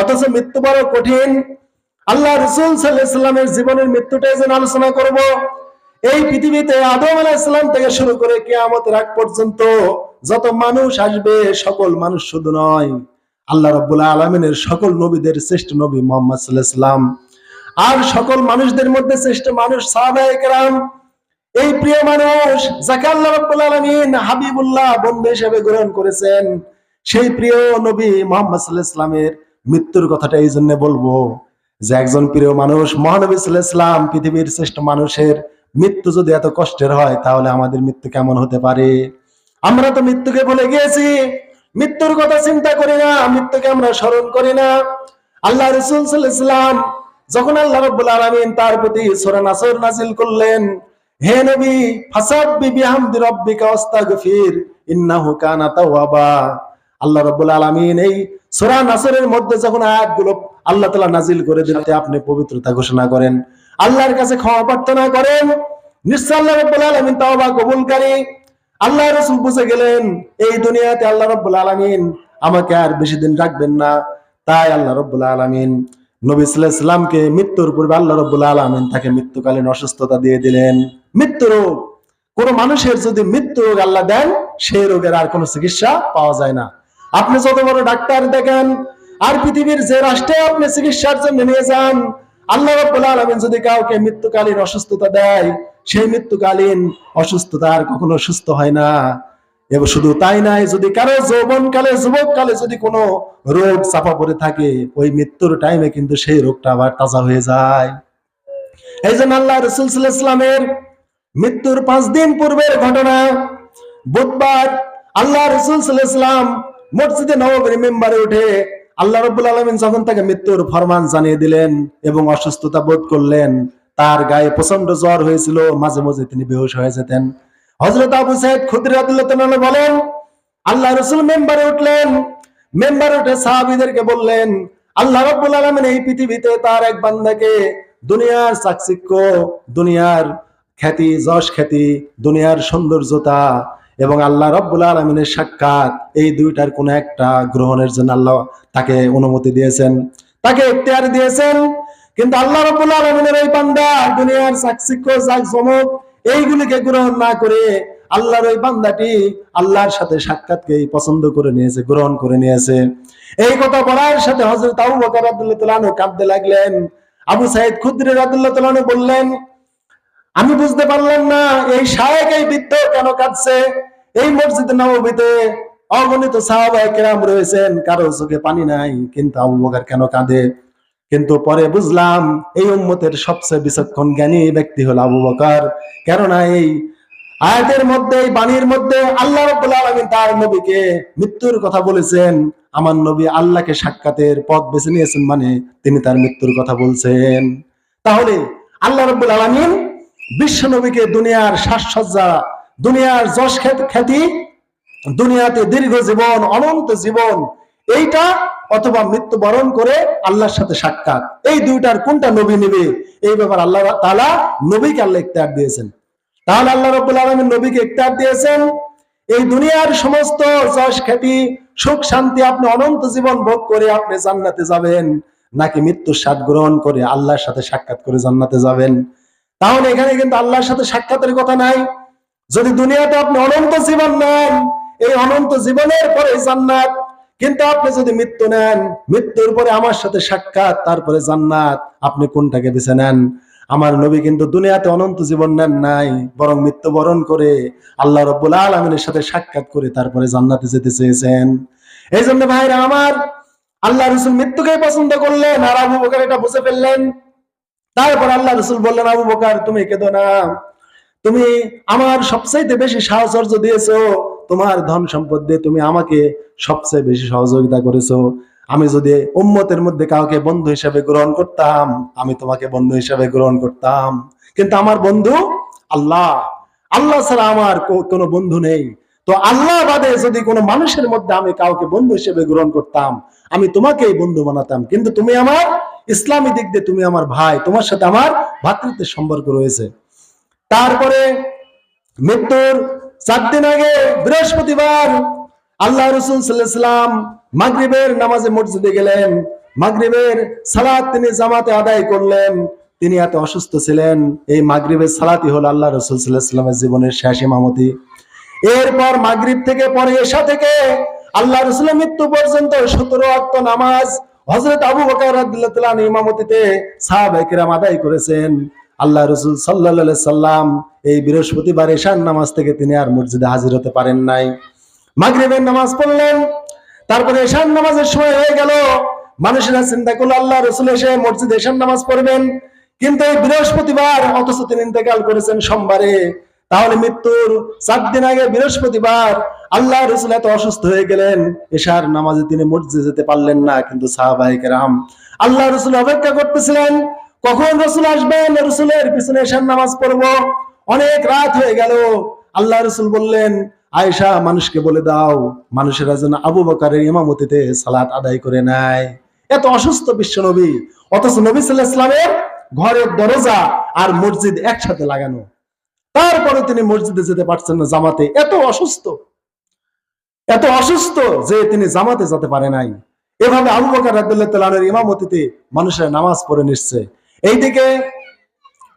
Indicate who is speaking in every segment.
Speaker 1: অথচ মৃত্যু বড় কঠিন। আল্লাহ রসুল সাল্লামের জীবনের মৃত্যুটাই যেন আলোচনা করব। এই পৃথিবীতে আদম আলাইসাল্লাম থেকে শুরু করে কেয়ামতের আগ পর্যন্ত যত মানুষ আসবে, সকল মানুষ শুধু নয়, আল্লাহ রব্বুল্লাহ আলমিনের সকল নবীদের শ্রেষ্ঠ নবী মোহাম্মদ সাল্লাহাম আর সকল মানুষদের মধ্যে শ্রেষ্ঠ মানুষ সাহাবাহাম এই প্রিয় মানুষ যাকে আল্লাহ রব্বুল আলমিন হাবিবুল্লাহ বন্ধু হিসেবে গ্রহণ করেছেন, সেই প্রিয় নবী মোহাম্মদ সাল্লাহ ইসলামের মৃত্যুর কথাটা এই জন্য বলব যে একজন প্রিয় মানুষ, মহানবী সাল্লাহ ইসলাম পৃথিবীর শ্রেষ্ঠ মানুষের মৃত্যু যদি এত কষ্টের হয়, তাহলে আমাদের মৃত্যু কেমন হতে পারে? আমরা তো মৃত্যুকে বলে গিয়েছি। মৃত্যুর কথা চিন্তা করি না, মৃত্যুকে আমরা স্মরণ করি না। আল্লাহ রসুল সাল্লাম যখন আল্লাহ রব্বুল আলমিন তার প্রতি সোরা নাসর নাজিল করলেন, হে নবী, ফাসাব্বি বিহামদি রব্বিকা ওয়াস্তাগফির, ইন্নাহু কানা তাওয়াবা। আল্লাহ রাব্বুল আলামিন এই সূরা নাসরের মধ্যে যখন আয়াতগুলো আল্লাহ তাআলা নাজিল করে দিতে আপনি পবিত্রতা ঘোষণা করেন। আল্লাহর কাছে ক্ষমা প্রার্থনা করেন। মৃত্যুকালীন অসুস্থতা দিয়ে দিলেন। মৃত্যু রোগ। কোন মানুষের যদি মৃত্যু রোগ আল্লাহ দেন, সেই রোগের আর কোনো চিকিৎসা পাওয়া যায় না। আপনি যত বড় ডাক্তার দেখেন, আর পৃথিবীর যে রাষ্ট্রে আপনি চিকিৎসার জন্য নিয়ে যান, আল্লাহ রাব্বুল আলামিন যদি কাউকে মৃত্যুকালীন অসুস্থতা দেয়, সেই মৃত্যুকালীন অসুস্থতা আর কখনো সুস্থ হয় না। এবং শুধু তাই নাই, যদি কারও যৌবন কালে যুবক কালে যদি কোনো রোগ চাপা পড়ে থাকে, ওই মৃত্যুর টাইমে কিন্তু সেই রোগটা আবার তাজা হয়ে যায়। এই জন্য আল্লাহ রসুল ইসলামের মৃত্যুর পাঁচ দিন পূর্বের ঘটনা, বুধবার আল্লাহ রসুল ইসলাম মসজিদে নবমীর মেম্বারে উঠে আল্লাহ রব্বুল আলমিন যখন তাকে মৃত্যুর ফরমান জানিয়ে দিলেন এবং অসুস্থতা বোধ করলেন, তার গায়ে প্রচণ্ড জ্বর হয়েছিল, মাঝে মাঝে তিনি বেহুশ হয়ে যেতেন। হজরত আবু সাহেব খুদ্রাতুল্লাহ বলেন, আল্লাহ রসুল মেম্বারে উঠলেন। মেম্বারে উঠে সাহাবিদেরকে বললেন, আল্লাহ রব্বুল আলমিন এই পৃথিবীতে তার এক বান্দাকে দুনিয়ার চাকচিক্য, দুনিয়ার খ্যাতি, যশ খ্যাতি, দুনিয়ার সৌন্দর্যতা এবং আল্লাহ রব্বুল আলমিনের সাক্ষাৎ এই দুইটার কোন একটা গ্রহণের জন্য আল্লাহ তাকে অনুমতি দিয়েছেন, তাকে ইখতিয়ার দিয়েছেন। কিন্তু আল্লাহ রব্বুল আলমিনের এই বান্দা দুনিয়ার জমক এইগুলিকে গ্রহণ না করে আল্লাহর ওই বান্দাটি আল্লাহর সাথে সাক্ষাৎকে পছন্দ করে নিয়েছে, গ্রহণ করে নিয়েছে। এই কথা বলার সাথে হজরত আবু বকর তাআলা কাঁদতে লাগলেন। আবু সাইদ রাদিয়াল্লাহু তাআলা বললেন আমি বুঝতে পারলাম না, এই শায়েক, এই বৃদ্ধ কেন কাঁদছে? এই মসজিদ নববীতে অগণিত সাহাবায়ে কেরাম রয়েছেন, কারও চোখে পানি নাই, কিন্তু আবু বকর কেন কাঁদে? কিন্তু পরে বুঝলাম, এই উম্মতের সবচেয়ে বিচক্ষণ জ্ঞানী ব্যক্তি হল আবু বকর। কেননা এই আয়াতের মধ্যে, এই বাণীর মধ্যে আল্লাহ রাব্বুল আলামিন তার নবীকে মৃত্যুর কথা বলেছেন। আমার নবী আল্লাহকে সাক্ষাতের পথ বেছে নিয়েছেন মানে তিনি তার মৃত্যুর কথা বলছেন। তাহলে আল্লাহ রাব্বুল আলামিন বিশ্ব নবীকে দুনিয়ার সাজসজ্জা, দুনিয়ার যশ খ্যাতি, দুনিয়াতে দীর্ঘ জীবন, অনন্ত জীবন, এইটা অথবা মৃত্যুবরণ করে আল্লাহর সাথে সাক্ষাৎ। এই দুইটার কোনটা নবী নেবে? এই ব্যাপার আল্লাহ তালা নবীকে আল্লাহ ইখতার দিয়েছেন। তাহলে আল্লাহ রব্বুল আলমীর নবীকে ইখতার দিয়েছেন, এই দুনিয়ার সমস্ত যশ খ্যাতি, সুখ শান্তি আপনি অনন্ত জীবন ভোগ করে আপনি জান্নাতে যাবেন, নাকি মৃত্যুর স্বাদ গ্রহণ করে আল্লাহর সাথে সাক্ষাৎ করে জান্নাতে যাবেন? তাহলে এখানে কিন্তু আল্লাহর সাথে সাক্ষাতের কথা নাই। যদি দুনিয়াতে আপনি অনন্ত জীবন নেন, এই অনন্ত জীবনের পরে জান্নাত। কিন্তু আপনি যদি মৃত্যু নেন, মৃত্যুর পরে আমার সাথে সাক্ষাৎ, তারপরে জান্নাত। আপনি কোনটাকে বেছে নেন? আমার নবী কিন্তু দুনিয়াতে অনন্ত জীবন নেন নাই, বরং মৃত্যুবরণ করে আল্লাহ রব্বুল আলমিনের সাথে সাক্ষাৎ করে তারপরে জান্নাতে যেতে চেয়েছেন। এই জন্য ভাইরা আমার, আল্লাহ রসুল মৃত্যুকে পছন্দ করলেন, আর আবু বকার এটা বুঝে ফেললেন। তারপর আল্লাহ রসুল বললেন, আবু বকার, তুমি কেঁদো না। তুমি আমার সবচাইতে বেশি সাহচর্য দিয়েছ। তোমার ধন সম্পদ দিয়ে তুমি আমাকে সবচেয়ে বেশি সহযোগিতা করেছ। আমি যদি উম্মতের মধ্যে কাউকে বন্ধু হিসেবে গ্রহণ করতাম, আমি তোমাকে বন্ধু হিসেবে গ্রহণ করতাম। কিন্তু আমার বন্ধু আল্লাহ। আল্লাহ ছাড়া আমার কোনো বন্ধু নেই। তো আল্লাহ বাদে যদি কোনো মানুষের মধ্যে আমি কাউকে বন্ধু হিসেবে গ্রহণ করতাম, আমি তোমাকেই বন্ধু বানাতাম। কিন্তু তুমি আমার ইসলামী দিক দিয়ে তুমি আমার ভাই, তোমার সাথে আমার ভাতৃত্বের সম্পর্ক রয়েছে। তারপরে মৃত্যুর চার দিন আগে বৃহস্পতিবার আল্লাহ রসুল সাল্লাম মাগরিবের নামাজে মসজিদে গেলেন। মাগরিবের সালাত তিনি জামাতে আদায় করলেন। তিনি এত অসুস্থ ছিলেন। এই মাগরিবের সালাতই হল আল্লাহ রসুল সাল্লাহামের জীবনের শেষ ইমামতি। এরপর মাগরিব থেকে পরে এশা থেকে আল্লাহ রসুলের মৃত্যু পর্যন্ত সতেরো অক্ট নামাজ হজরত আবু বকর ইমামতিতে সাহাবায়ে কিরাম আদায় করেছেন। আল্লাহ রসুল সাল্লাল্লাহু সাল্লাম এই বৃহস্পতিবার এশার নামাজ থেকে তিনি আর মসজিদে হাজির হতে পারেন নাই। মাগরিবের নামাজ পড়লেন, তারপরে এশার নামাজের সময় হয়ে গেল। মানুষেরা চিন্তা করল, আল্লাহ রসুল এসে মসজিদে এশার নামাজ পড়বেন। কিন্তু এই বৃহস্পতিবার অথচ তিনি ইন্তেকাল করেছেন সোমবারে। তাহলে মৃত্যুর চার দিন আগে বৃহস্পতিবার আল্লাহ রসুল এত অসুস্থ হয়ে গেলেন, এশার নামাজে তিনি মসজিদে যেতে পারলেন না, কিন্তু সাহাবাহিক রাম আল্লাহ রসুল অপেক্ষা করতেছিলেন, কখন রসুল আসবেন, রসুলের পিছনে এশার নামাজ পড়ব? অনেক রাত হয়ে গেল, আল্লাহ রসুল বললেন, আয়েশা, মানুষকে বলে দাও, মানুষেরা যেন আবু বকারের ইমামতিতে সালাত আদায় করে নেয়। এত অসুস্থ বিশ্ব নবী, অথচ নবী সাল্লাহ ইসলামের ঘরের দরজা আর মসজিদ একসাথে লাগানো। তারপরে তিনি মসজিদে যেতে পারছেন না জামাতে। এত অসুস্থ। এত অসুস্থ যে তিনি জামাতে যেতে পারে নাই। এভাবে আবু বকর রাদিয়াল্লাহু তাআলার ইমামতিতে মানুষের নামাজ পড়ে নিচ্ছে। এইদিকে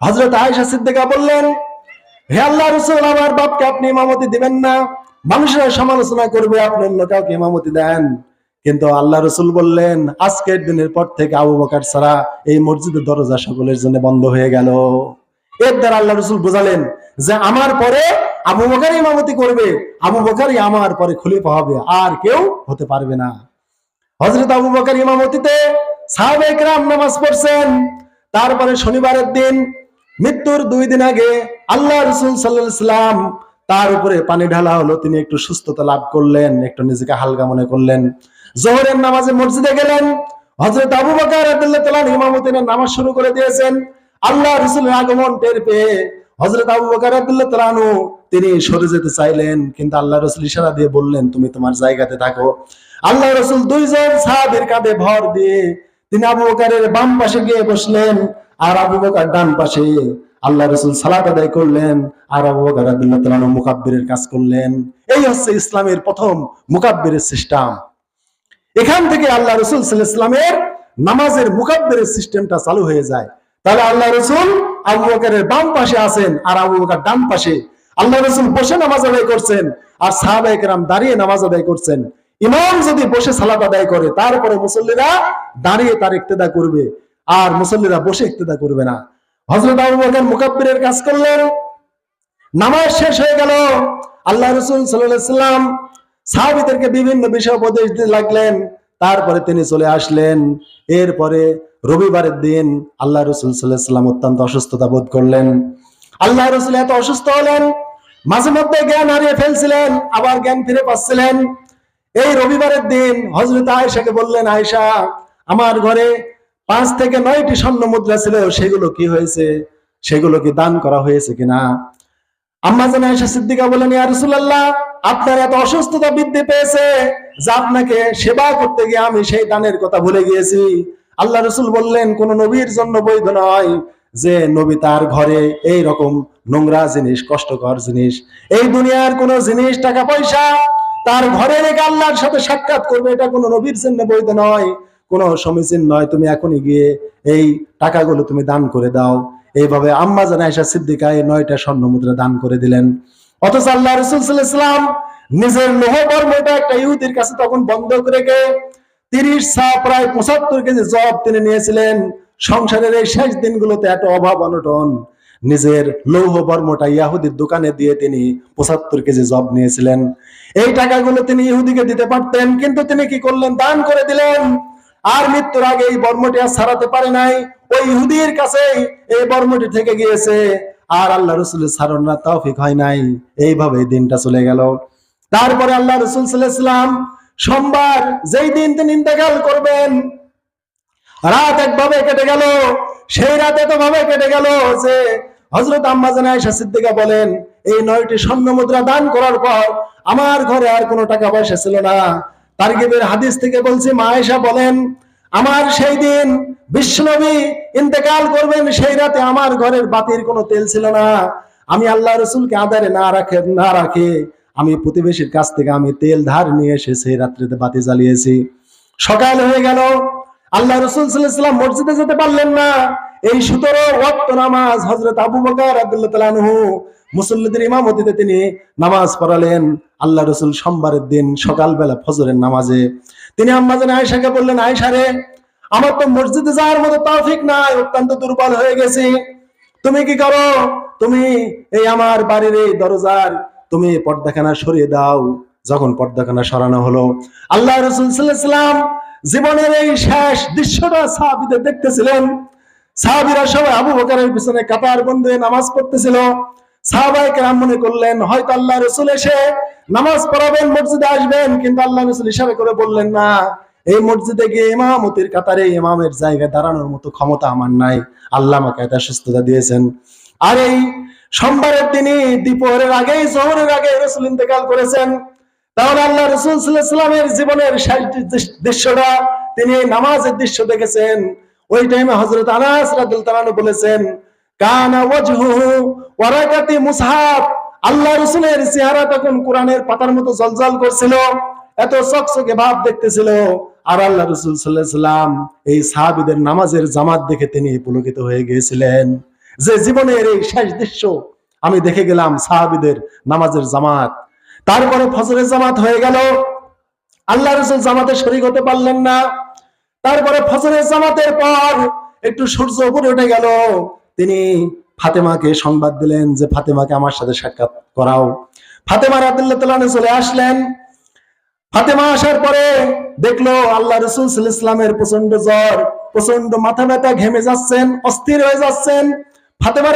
Speaker 1: হযরত আয়েশা সিদ্দিকা বললেন, হে আল্লাহ রাসূল, আমার বাপকে আপনি ইমামতি দিবেন না। মানুষেরা সমালোচনা করবে আপনি অন্য কাউকে ইমামতি দেন। কিন্তু আল্লাহ রসুল বললেন, আজকের দিনের পর থেকে আবু বকার ছাড়া এই মসজিদের দরজা সকলের জন্য বন্ধ হয়ে গেল। এর দ্বারা আল্লাহ রসুল বোঝালেন যে আমার পরে আবু বকার ইমামতি করবে। আবু বকারই আমার পরে খলিফা হবে, আর কেউ হতে পারবে না। হজরত আবু বকার ইমামতিতে সাহাবেক নামাজ পড়ছেন। তারপরে শনিবারের দিন, মৃত্যুর দুই দিন আগে আল্লাহ রসুল সাল্লাম তার উপরে পানি ঢালা হলো। তিনি একটু সুস্থতা লাভ করলেন, একটু নিজেকে হালকা মনে করলেন। জোহরের নামাজে মসজিদে গেলেন। হজরত আবু বকর রাদিয়াল্লাহু তাআলা ইমামতিনের নামাজ শুরু করে দিয়েছেন। আল্লাহ রসুলের আগমন টের পেয়ে হজরত আবু বকর তাআলা আনহু, তিনি সরে যেতে চাইলেন, কিন্তু আল্লাহ রসুল ইশারা দিয়ে বললেন, তুমি তোমার জায়গাতে থাকো। আল্লাহ রসুল দুইজন সাহাবীর কাঁধে ভর দিয়ে তিনি আবু বকরের বাম পাশে গিয়ে বসলেন, আর আবু বকর ডান পাশে। আল্লাহ রসুল সালাত আদায় করলেন, আর আবু বকর রাদিয়াল্লাহু তাআলা আনহু মুকাব্বিরের কাজ করলেন। এই হচ্ছে ইসলামের প্রথম মুকাব্বিরের সিস্টেম। এখান থেকে আল্লাহ রসুল ইসলামের নামাজের মুকাব্বিরের সিস্টেমটা চালু হয়ে যায়। তাহলে আল্লাহ রসুল আবু বকরের বাম পাশে আছেন আর আবু বকর ডান পাশে। আল্লাহ রসুল বসে নামাজ আদায় করছেন আর সাহাবায়ে কেরাম দাঁড়িয়ে নামাজ আদায় করছেন। ইমাম যদি বসে সালাত আদায় করে, তারপরে মুসল্লিরা দাঁড়িয়ে তার ইক্তেদা করবে আর মুসল্লিরা বসে ইক্তেদা করবে না। হজরত আবু বকর মুকাব্বিরের কাজ করলেন। নামাজ শেষ হয়ে গেল। আল্লাহ রসুল সাল্লাম সাহাবিদেরকে বিভিন্ন বিষয় উপদেশ দিতে লাগলেন। তারপরে তিনি চলে আসলেন। এরপরে রবিবারের দিন আল্লাহ রসুল সাল্লাম অত্যন্ত অসুস্থতা বোধ করলেন। আল্লাহ রসুল এত অসুস্থ হলেন, মাঝে মধ্যে জ্ঞান হারিয়ে ফেলছিলেন, আবার জ্ঞান ফিরে পাচ্ছিলেন। এই রবিবারের দিন হজরত আয়েশাকে বললেন, আয়েশা, আমার ঘরে পাঁচ থেকে নয়টি স্বর্ণ মুদ্রা ছিল, সেগুলো কি হয়েছে? সেগুলো কি দান করা হয়েছে কিনা? আম্মা জান আয়েশা সিদ্দিকা বলেন ইয়া রাসূলুল্লাহ, আপনার এত অসুস্থতা বৃদ্ধি পেয়েছে যে আপনাকে সেবা করতে গিয়ে আমি সেই দানের কথা ভুলে গিয়েছি। আল্লাহ রসুল বললেন, কোন নবীর জন্য বৈধ নয় যে নবী তার ঘরে এই রকম নোংরা জিনিস, কষ্টকর জিনিস, এই দুনিয়ার কোন জিনিস, টাকা পয়সা তার ঘরে রেখে আল্লাহর সাথে সাক্ষাৎ করবে, এটা কোনো নবীর জন্য বৈধ নয়। কোনো সমীচীন নয়, তুমি এখনই গিয়ে এই টাকাগুলো তুমি দান করে দাও। এইভাবে আম্মা জানা আয়েশা সিদ্দিকা এই নয়টা স্বর্ণ মুদ্রা দান করে দিলেন। অথচ আল্লাহ রসুল সাল্লাম নিজের লোহ কর্মটা একটা ইহুদির কাছে তখন বন্ধ করে রেখে তিরিশ সা প্রায় পঁচাত্তর কেজি জব তিনি নিয়েছিলেন। সংসারের এই শেষ দিনগুলোতে এত অভাব অনটন। নিজের লৌহ বর্মটা ইয়াহুদির দোকানে দিয়ে তিনি পঁচাত্তর কেজি জব নিয়েছিলেন। এই টাকাগুলো তিনি ইহুদিকে দিতে পারতেন, কিন্তু তিনি কি করলেন? দান করে দিলেন। আর মৃত্যুর আগে এই বর্মটি আর ছাড়াতে পারে নাই। ওই ইহুদির কাছেই এই বর্মটি থেকে গিয়েছে। আর আল্লাহ রসুলের সারণরা তৌফিক হয় নাই। এইভাবে দিনটা চলে গেল। তারপরে আল্লাহ রসুল সাল্লাম সোমবার যেই দিন তিনি ইন্তেকাল করবেন, রাত একভাবে কেটে গেল, সেই রাত এত ভাবে কেটে গেল যে হজরত আম্মাজান বলেন, এই নয়টি স্বর্ণ মুদ্রা দান করার পর আমার ঘরে আর কোনো টাকা পয়সা ছিল না। তারগিবের হাদিস থেকে বলছি, মা আয়েশা বলেন, আমার সেই দিন বিশ্বনবী ইন্তেকাল করবেন, সেই রাতে আমার ঘরের বাতির কোনো তেল ছিল না। আমি আল্লাহ রসুলকে আদারে না রাখে না রাখে। আমি প্রতিবেশীর কাছ থেকে আমি তেল ধার নিয়ে এসে সেই রাত্রিতে বাতি জ্বালিয়েছি। সকাল হয়ে গেল। আল্লাহ রসুল সাল্লাম মসজিদে যেতে পারলেন না। এই সতেরো ওয়াক্ত নামাজ হজরত আবু বকর আব্দুল্লাহ মুসল্লিদের ইমামতিতে তিনি নামাজ পড়ালেন। আল্লাহ রসুল সোমবারের দিন সকালবেলা ফজরের নামাজে। তিনি আম্মাজান আয়সাকে বললেন আয়সা রে, আমার তো মসজিদে যাওয়ার মতো তৌফিক নাই, অত্যন্ত দুর্বল হয়ে গেছি। তুমি কি করো? তুমি এই আমার বাড়ির এই দরজার তুমি পর্দাখানা সরিয়ে দাও। যখন পর্দাখানা সরানো হলো, আল্লাহ রসুল সাল্লাম জীবনের এই শেষ দৃশ্যটা সাহাবিদের দেখতেছিলেন। সাহাবিরা সবাই আবু বকারের পিছনে কাতার বন্ধ নামাজ পড়তেছিল। মসজিদে আসবেন। কিন্তু আল্লাহ রসুল করে বললেন, না, এই মসজিদে গিয়ে ইমামতির কাতারে ইমামের জায়গায় দাঁড়ানোর মতো ক্ষমতা আমার নাই। আল্লাহ আমাকে এত সুস্থতা দিয়েছেন। আর এই সোমবারের তিনি দ্বীপহরের আগে, জোহরের আগে রসুল ইন্তেকাল করেছেন। তাহলে আল্লাহ রসুল সাল্লামের জীবনের দৃশ্যটা তিনি নামাজের দৃশ্য দেখেছেন। ওই টাইমে হজরত আনাস রাদিয়াল্লাহু তাআলা বলেছেন, কানা ওয়াজহুহু ওয়ারাকাতি মুসহাব। আল্লাহ রসুলের চেহারা তখন কোরআনের পাতার মতো জলজল করছিল, এত চকচকে ভাব দেখতেছিল। আর আল্লাহ রসুল সাল্লাহ সাল্লাম এই সাহাবিদের নামাজের জামাত দেখে তিনি পুলকিত হয়ে গিয়েছিলেন। যে জীবনের এই শেষ দৃশ্য আমি দেখে গেলাম সাহাবিদের নামাজের জামাত। তারপরে ফজরের জামাত হয়ে গেল। আল্লাহ রসুল জামাতে শরিক হতে পারলেন না। তারপরে ফজরের জামাতের পর একটু সূর্য উপরে উঠে গেল। তিনি ফাতেমাকে সংবাদ দিলেন যে, ফাতেমাকে আমার সাথে সাক্ষাৎ করাও। ফাতেমা রাদিল্লাহ তাআলা চলে আসলেন। ফাতেমা আসার পরে দেখল আল্লাহ রসুল ইসলামের প্রচণ্ড জ্বর প্রচণ্ড মাথা ব্যথা, ঘেমে যাচ্ছেন, অস্থির হয়ে যাচ্ছেন। ফাতেমা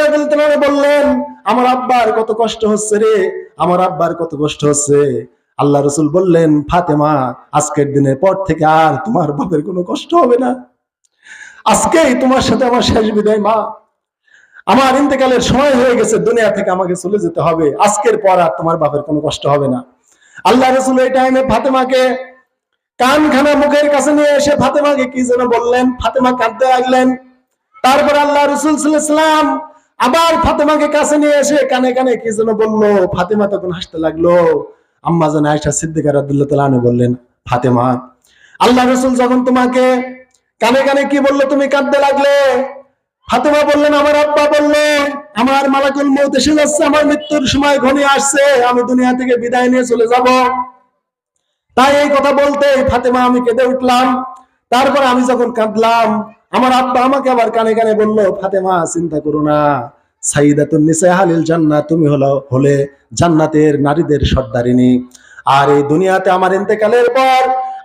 Speaker 1: বললেন, আমার আব্বার কত কষ্ট হচ্ছে রে, আমার আব্বার কত কষ্ট হচ্ছে। আল্লাহ রসুল বললেন, ফাতেমা, আজকের দিনের পর থেকে আর তোমার বাপের কোনো কষ্ট হবে না। আজকেই তোমার সাথে আমার শেষ বিদায়, মা। আমার ইন্তেকালের সময় হয়ে গেছে, দুনিয়া থেকে আমাকে চলে যেতে হবে। আজকের পর আর তোমার বাপের কোনো কষ্ট হবে না। আল্লাহ রসুল এই টাইমে ফাতেমাকে কানখানা মুখের কাছে নিয়ে এসে ফাতেমাকে কি যেন বললেন, ফাতেমা কাঁদতে লাগলেন। তারপর আল্লাহ রসুল সাল্লাম আবার ফাতেমাকে কাছে নিয়ে এসে কানে কানে কি যেন বলল, ফাতেমা তখন হাসতে লাগল। আম্মা জান আয়সা সিদ্দিকা রাদিল্লাহ তাআলা বললেন, ফাতেমা, আল্লাহ রসুল যখন তোমাকে কানে কানে কি বলল, তুমি কাঁদতে লাগলে। ফাতেমা বললেন, আমার আব্বা বলল, আমার মালাকুল মৌত এসে যাচ্ছে, আমার মৃত্যুর সময় ঘনিয়ে আসছে, আমি দুনিয়া থেকে বিদায় নিয়ে চলে যাব। তাই এই কথা বলতে ফাতেমা আমি কেঁদে উঠলাম। তারপর আমি যখন কাঁদলাম, আমার আব্বা আমাকে আবার কানে কানে বলল, ফাতেমা, চিন্তা করো না। হালিল জান্নাত তুমি হলো, হলে জান্নাতের নারীদের সর্দারিনী। আর এই দুনিয়াতে আমার ইন্তেকালের পর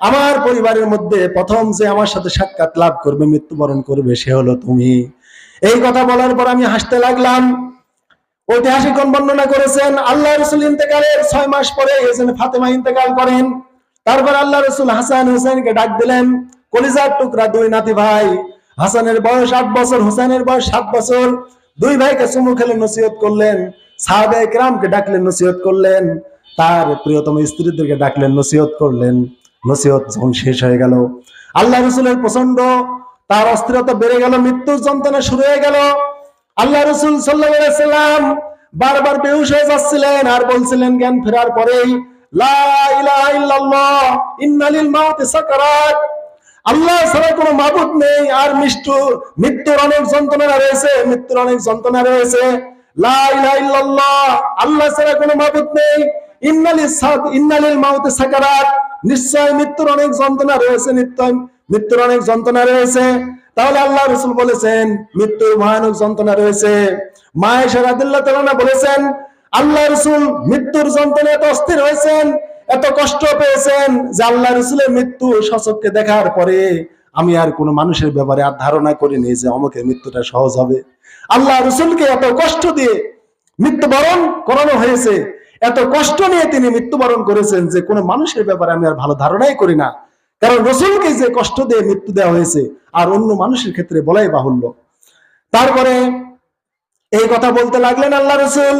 Speaker 1: আমার পরিবারের মধ্যে প্রথম যে আমার সাথে সাক্ষাৎ লাভ করবে, মৃত্যুবরণ করবে, সে হলো তুমি। এই কথা বলার পর আমি হাসতে লাগলাম। ঐতিহাসিকগণ বর্ণনা করেছেন, আল্লাহ রসুল ইন্তেকালের ছয় মাস পরে ফাতেমা ইন্তেকাল করেন, তারপর আল্লাহ রসুল হাসান হুসেনকে ডাক দিলেন। কলিজার টুকরা দুই নাতি ভাই। হাসানের বয়স আট বছর, হুসেনের বয়স সাত বছর। দুই ভাইকে চুমু খেলে নসিহত করলেন সাহাবে একরামকে ডাকলেন নসিহত করলেন, তার প্রিয়তম স্ত্রীদেরকে ডাকলেন নসিহত করলেন। নসিহত যখন শেষ হয়ে গেল, আল্লাহ রসুলের প্রচণ্ড তার অস্থিরতা বেড়ে গেল, মৃত্যুর যন্ত্রণা শুরু হয়ে গেল। আল্লাহ রসুল সাল্লাম বারবার বেহুশ হয়ে যাচ্ছিলেন আর বলছিলেন, জ্ঞান ফেরার পরেই লা ইলাহা ইল্লাল্লাহ, ইন্নালিল মাউতি সাকারাত। আল্লাহ ছাড়া কোনো মাবুদ নেই, আর মৃত্যু, মৃত্যুর অনেক যন্ত্রণা রয়েছে, মৃত্যুর অনেক যন্ত্রণা রয়েছে। আল্লাহ ছাড়া কোনো মাবুদ নেই। মৃত্যুর অনেক যন্ত্রণা রয়েছে তাহলে আল্লাহ রসুল বলেছেন, মৃত্যুর যন্ত্রণা রয়েছে। বলেছেন, আল্লাহ রসুল মৃত্যুর যন্ত্রণা এত অস্থির হয়েছেন এত কষ্ট পেয়েছেন যে আল্লাহ রসুলের মৃত্যু সচককে দেখার পরে আমি আর কোনো মানুষের ব্যাপারে আর ধারণা করিনি যে অমুকের মৃত্যুটা সহজ হবে। আল্লাহ রসুলকে এত কষ্ট দিয়ে মৃত্যুবরণ করানো হয়েছে, এত কষ্ট নিয়ে তিনি মৃত্যুবরণ করেছেন যে কোনো মানুষের ব্যাপারে আমি আর ভালো ধারণাই করি না। কারণ রসুলকে যে কষ্ট দিয়ে মৃত্যু দেওয়া হয়েছে আর অন্য মানুষের ক্ষেত্রে বলাই বাহুল্য। তারপরে এই কথা বলতে লাগলেন আল্লাহ রসুল।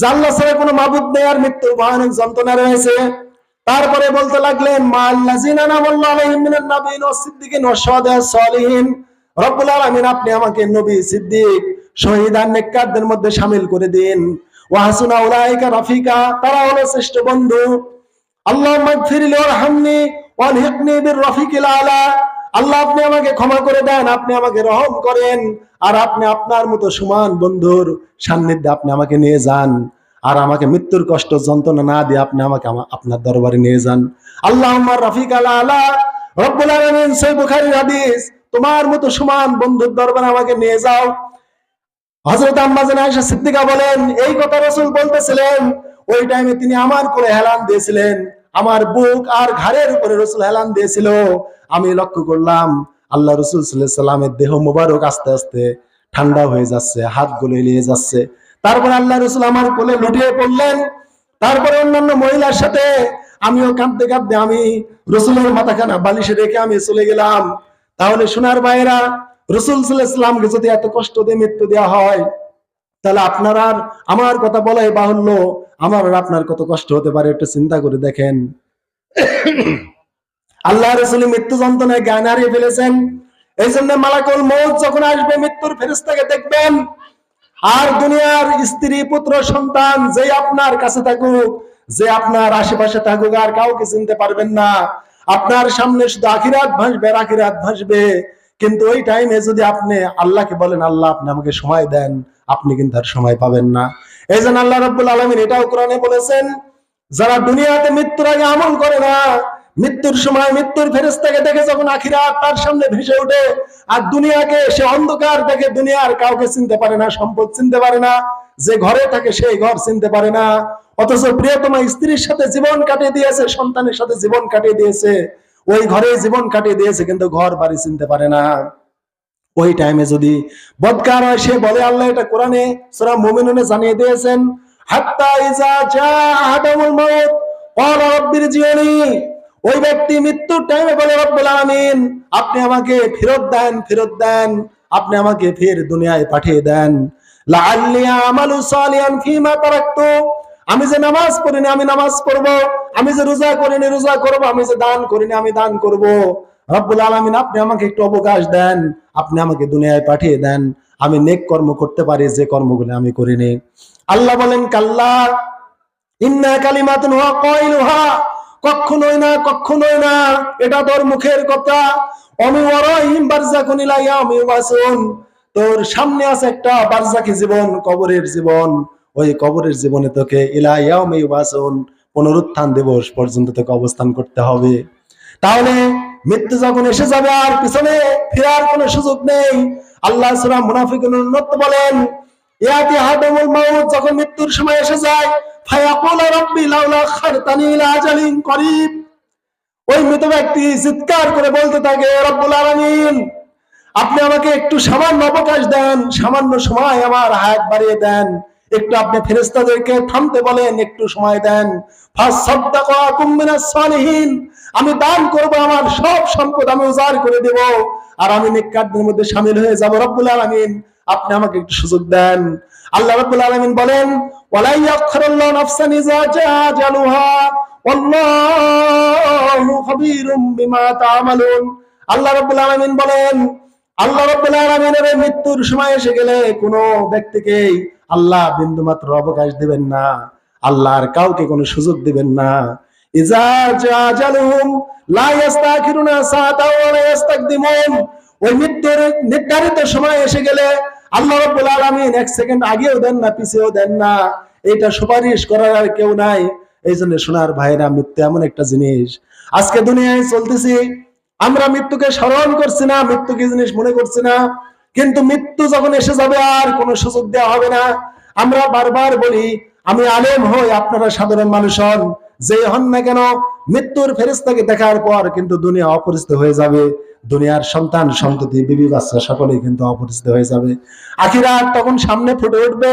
Speaker 1: জাল্লা ছাড়া কোনো মাবুদ নেই আর মৃত্যুর ভয়ানক যন্ত্রণা রয়েছে। তারপরে বলতে লাগলেন আলাইহিম মিনান নাবিয়িন ওয়াস সিদ্দিকিন ওয়াস শুহাদা রব্বুল আলামিন, আপনি আমাকে নবী সিদ্দিক, শহীদ আর নেককারদের মধ্যে শামিল করে দিন। ওয়া হাসুনা উলাইকা রাফিকা, তারা হলো শ্রেষ্ঠ বন্ধু। আল্লাহ ওয়ারহামনি ওয়ালহিকনি বির আলা। আল্লাহ আপনি আমাকে ক্ষমা করে দেন, আপনি আমাকে রহম করেন, আর আপনি আপনার মতো সমান বন্ধুর সান্নিধ্যে আপনি আমাকে নিয়ে যান। আর আমাকে মৃত্যুর কষ্ট যন্ত্রণা না দিয়ে আপনি আমাকে আপনার দরবারে নিয়ে যান। আল্লাহ রফিক আলা আলা। তোমার মতো সমান বন্ধুর দরবারে আমাকে নিয়ে যাও। হযরত আম্মাজান সিদ্দিকা বলেন, এই কথা রসুল বলতেছিলেন, ওই টাইমে তিনি আমার কোলে হেলান দিয়েছিলেন। আমার বুক আর ঘাড়ের উপরে রসুল হেলান দিয়েছিল। আমি লক্ষ্য করলাম, আল্লাহ রসুল সাল্লামের দেহ মোবারক আস্তে আস্তে ঠান্ডা হয়ে যাচ্ছে, হাতগুলো এলিয়ে যাচ্ছে। তারপরে আল্লাহ রসুল আমার কোলে লুটিয়ে পড়লেন। তারপরে অন্যান্য মহিলার সাথে আমিও কাঁদতে কাঁদতে আমি রসুলের মাথাখানা বালিশে রেখে আমি চলে গেলাম। তাহলে সোনার ভাইয়েরা, রসুল সাল্লাহামকে যদি এত কষ্ট দিয়ে মৃত্যু দেওয়া হয় তাহলে আপনার আর আমার কথা বলাই বাহুল্য। আমার আর আপনার কত কষ্ট হতে পারে একটু চিন্তা করে দেখেন। আল্লাহ রসুল মৃত্যু যন্ত্রণায় জ্ঞান হারিয়ে ফেলেছেন। এই জন্য মালাকুল মৌত যখন আসবে, মৃত্যুর ফেরেস্তাকে দেখবেন। আর দুনিয়ার স্ত্রী, পুত্র, সন্তান যে আপনার কাছে থাকুক, যে আপনার আশেপাশে থাকুক, আর কাউকে চিনতে পারবেন না। আপনার সামনে শুধু আখিরাত ভাসবে আখিরাত ভাসবে। কিন্তু ওই টাইমে যদি আপনি আল্লাহকে বলেন, আল্লাহ, আপনি আমাকে সময় দেন। আপনি কিন্তু আর সময় পাবেন না। এই জন্য আল্লাহ রব্বুল আলমিন এটাও কোরআনে বলেছেন, যারা দুনিয়াতে মৃত্যুর আগে আমল করে না, মৃত্যুর সময় মৃত্যুর ফেরেস্তাকে দেখে যখন আখিরাত তার সামনে ভেসে ওঠে, আর দুনিয়াকে সে অন্ধকার দেখে দুনিয়ার কাউকে চিনতে পারে না, সম্পদ চিনতে পারে না, যে ঘরে থাকে সেই ঘর চিনতে পারে না। অথচ প্রিয়তমা স্ত্রীর সাথে জীবন কাটিয়ে দিয়েছে, সন্তানের সাথে জীবন কাটিয়ে দিয়েছে, ওই ঘরে জীবন কাটিয়ে দিয়েছে, কিন্তু ঘর বাড়ি চিনতে পারে না। ওই টাইমে যদি বদকার হয়, সে বলে, আল্লাহ, এটা কোরআনে, সূরা মুমিনুনে জানিয়ে দিয়েছেন, হাত্তা ইজা জা মাউত, ক্বালা ওই ব্যক্তি মৃত্যুর টাইমে বলে, রব্বুল আলামিন, আপনি আমাকে ফেরত দেন ফেরত দেন, আপনি আমাকে ফের দুনিয়ায় পাঠিয়ে দেন। লাআল্লি আমালু ফিমা তারাকতু। আমি যে নামাজ পড়িনি, আমি নামাজ পড়ব। আমি যে রোজা করিনি, রোজা করব। আমি যে দান করিনি, আমি দান করব। রব্বুল আলামিন, আপনি আমাকে একটু অবকাশ দেন। আপনি আমাকে দুনিয়ায় পাঠিয়ে দেন। আমি নেক কর্ম করতে পারি, যে কর্মগুলো আমি করিনি। আল্লাহ বলেন, কাল্লা, ইন্না কালিমাতুন হুয়া কাইলুহা কখনোই না কখনোই না, এটা তোর মুখের কথা। তোর সামনে আছে একটা বারজাকি জীবন, কবরের জীবন। ওই কবরের জীবনে তোকে ইলা ইয়াউমি পুনরুত্থান দিবস পর্যন্ত তোকে অবস্থান করতে হবে। তাহলে মৃত্যু যখন এসে যাবে আর পিছনে ফেরার কোনো সুযোগ নেই। আল্লাহ সূরা মুনাফিকুন উন্নত বলেন যখন মৃত্যুর সময় এসে যায় ওই মৃত ব্যক্তি চিৎকার করে বলতে থাকে আপনি আমাকে একটু সামান্য অবকাশ দেন, সামান্য সময় আমার হায়াত বাড়িয়ে দেন। একটু আপনি ফেরেস্তাদেরকে থামতে বলেন, একটু সময় দেন। ফাসাদ্দাকাকুম মিনাস সালিহিন আমি দান করব, আমার সব সম্পদ আমি উজাড় করে দেব। আর আমি নেককারদের মধ্যে শামিল হয়ে যাব। রব্বুল আলামিন, আপনি আমাকে একটু সুযোগ দেন। আল্লাহ রাব্বুল আলামিন বলেন ওয়ালা ইয়াখরুল্লাহু নাফসান ইযা জা আজালুহা ওয়াল্লাহু খাবীরুম বিমা তা'মালুন। আল্লাহ রাব্বুল আলামিন বলেন, আল্লাহ রাব্বুল আলামিনের মৃত্যুর সময় এসে গেলে কোনো ব্যক্তিকে আল্লাহ বিন্দুমাত্র অবকাশ দিবেন না। আল্লাহর কাউকে কোনো সুযোগ দিবেন না। নির্ধারিত সময় এসে গেলে আল্লাহ রাব্বুল আলামিন এক সেকেন্ড আগেও দেন না, পিছেও দেন না। এটা সুপারিশ করার আর কেউ নাই। এই জন্য সোনার ভাইরা মৃত্যু এমন একটা জিনিস। আজকে দুনিয়ায় চলতেছি, আমরা মৃত্যুকে স্মরণ করছি না, মৃত্যু কি জিনিস মনে করছি না। কিন্তু মৃত্যু যখন এসে যাবে আর কোনো সুযোগ দেওয়া হবে না। আমরা বারবার বলি, আমি আলেম হই, আপনারা সাধারণ মানুষ হন। যে হন না কেন, মৃত্যুর ফেরেস্তাকে দেখার পর কিন্তু দুনিয়া অপরিচিত হয়ে যাবে। দুনিয়ার সন্তান, সন্ততি, বিবি, বাচ্চা সকলেই কিন্তু অপরিচিত হয়ে যাবে। আখিরাত তখন সামনে ফুটে উঠবে।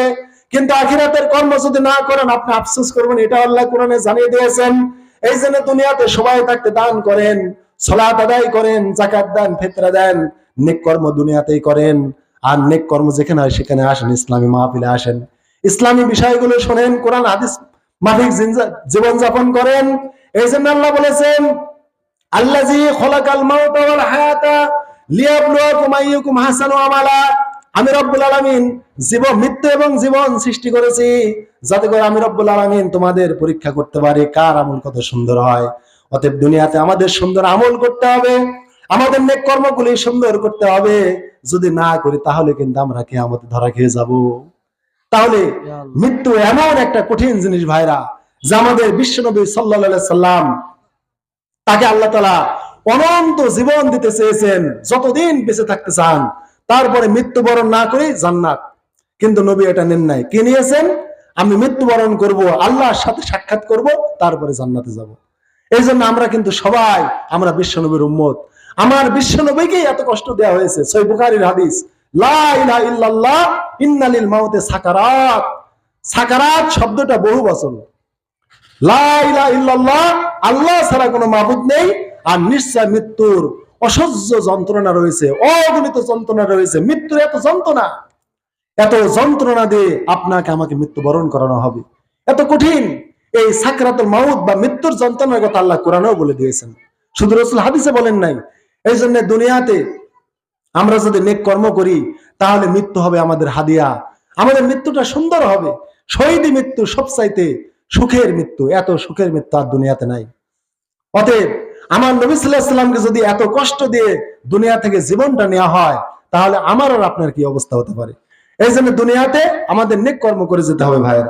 Speaker 1: কিন্তু আখিরাতের কর্ম যদি না করেন, আপনি আফসোস করবেন, এটা আল্লাহ কোরআনে জানিয়ে দিয়েছেন। এই জন্য দুনিয়াতে সবাই থাকতে দান করেন সলাত আদায় করেন জাকাত দেন, ফেতরা দেন, নেক কর্ম দুনিয়াতেই করেন। আর নেক কর্ম যেখানে হয়, সেখানে আসেন, ইসলামী মাহফিলে আসেন। ইসলামী বিষয়গুলো শোনেন, কোরআন, হাদিস মাফিক জীবন যাপন করেন। এই জন্য আল্লাহ বলেছেন আল্লাজি খলাকাল মাউতা ওয়াল হায়াতা আমি রব্বুল মৃত্যু এবং জীবন সৃষ্টি করেছি, যাতে করে আমি রব্বুল আলামিন তোমাদের পরীক্ষা করতে পারি, কার আমল কত সুন্দর হয়। অতএব দুনিয়াতে আমাদের সুন্দর আমল করতে হবে, আমাদের নেক কর্মগুলি সুন্দর করতে হবে। যদি না করি, তাহলে কিন্তু আমরা কেয়ামতে ধরা খেয়ে যাব। তাহলে মৃত্যু এমন একটা কঠিন জিনিস ভাইরা যে আমাদের বিশ্বনবী সাল্লাহ সাল্লাম তাকে আল্লাহ তালা অনন্ত জীবন দিতে চেয়েছেন যতদিন বেঁচে থাকতে চান তারপরে মৃত্যুবরণ না করে জান্নাত। কিন্তু নবী এটা নেন নাই। কি নিয়েছেন? আমি মৃত্যুবরণ করব আল্লাহর সাথে সাক্ষাৎ করব তারপরে জান্নাতে যাব। এই জন্য আমরা কিন্তু সবাই আমরা বিশ্বনবীর উম্মত। আমার বিশ্বনবীকে এত কষ্ট দেওয়া হয়েছে। সই বুখারির হাদিস শব্দটা বহু বচন। আল্লাহ ছাড়া কোনো মাবুদ নেই, আর নিশ্চয় মৃত্যুর অসহ্য যন্ত্রণা রয়েছে, অগণিত যন্ত্রণা রয়েছে। মৃত্যুর এত যন্ত্রণা এত যন্ত্রণা দিয়ে আপনাকে আমাকে মৃত্যুবরণ করানো হবে। এত কঠিন, এই সাকরাতুল মাউত বা মৃত্যুর যন্ত্রণার কথা আল্লাহ কোরআনেও বলে দিয়েছেন। শুধু রসুল হাদিসে বলেন নাই, এই জন্য দুনিয়াতে আমরা যদি নেক কর্ম করি, তাহলে মৃত্যু হবে আমাদের হাদিয়া। আমাদের মৃত্যুটা সুন্দর হবে। শহীদ মৃত্যু সবচাইতে সুখের মৃত্যু। এত সুখের মৃত্যু আর দুনিয়াতে নাই। অতএব আমার নবী সাল্লাহ সাল্লামকে যদি এত কষ্ট দিয়ে দুনিয়া থেকে জীবনটা নেওয়া হয়, তাহলে আমার আর আপনার কি অবস্থা হতে পারে? এই জন্য দুনিয়াতে আমাদের নেক কর্ম করে যেতে হবে ভাইয়েরা।